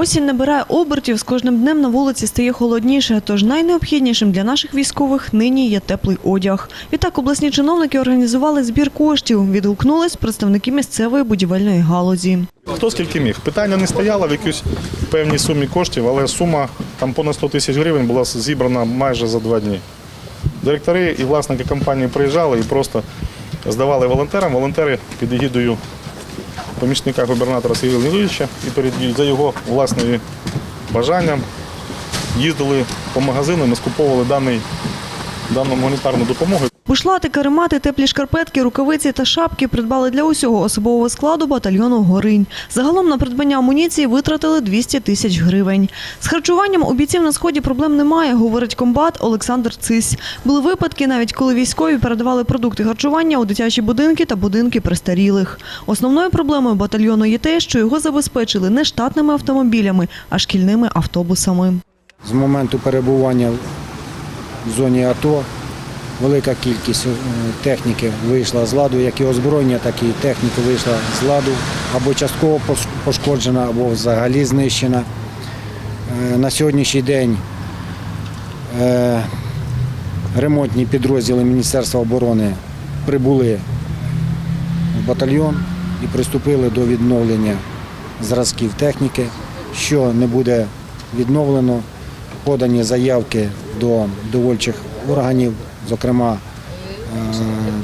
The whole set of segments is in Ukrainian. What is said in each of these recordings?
Осінь набирає обертів, з кожним днем на вулиці стає холодніше, тож найнеобхіднішим для наших військових нині є теплий одяг. Відтак обласні чиновники організували збір коштів, відгукнулись представники місцевої будівельної галузі. Хто скільки міг? Питання не стояло в якійсь певній сумі коштів, але сума там понад 100 тисяч гривень була зібрана майже за два дні. Директори і власники компанії приїжджали і просто здавали волонтерам. Волонтери під егідою помічника губернатора Сергія Леонідовича і перед за його власним бажанням їздили по магазинам і скуповували даний, дану гуманітарну допомогу. Бушлати, каремати, теплі шкарпетки, рукавиці та шапки придбали для усього особового складу батальйону Горинь. Загалом на придбання амуніції витратили 200 тисяч гривень. З харчуванням у бійців на сході проблем немає, говорить комбат Олександр Цись. Були випадки, навіть коли військові передавали продукти харчування у дитячі будинки та будинки престарілих. Основною проблемою батальйону є те, що його забезпечили не штатними автомобілями, а шкільними автобусами. З моменту перебування в зоні АТО велика кількість е, техніки вийшла з ладу, як і озброєння, так і техніка вийшла з ладу або частково пошкоджена, або взагалі знищена. Е, На сьогоднішній день е, ремонтні підрозділи Міністерства оборони прибули в батальйон і приступили до відновлення зразків техніки. Що не буде відновлено, подані заявки до довольчих органів, зокрема е,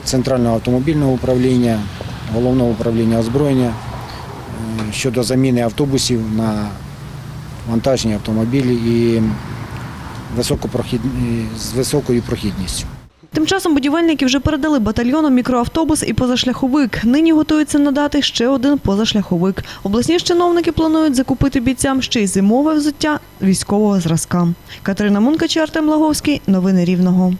Центрального автомобільного управління, Головного управління озброєння е, щодо заміни автобусів на вантажні автомобілі і з високою прохідністю. Тим часом будівельники вже передали батальйону мікроавтобус і позашляховик. Нині готуються надати ще один позашляховик. Обласні чиновники планують закупити бійцям ще й зимове взуття військового зразка. Катерина Мункача, Артем Лаговський. Новини Рівного.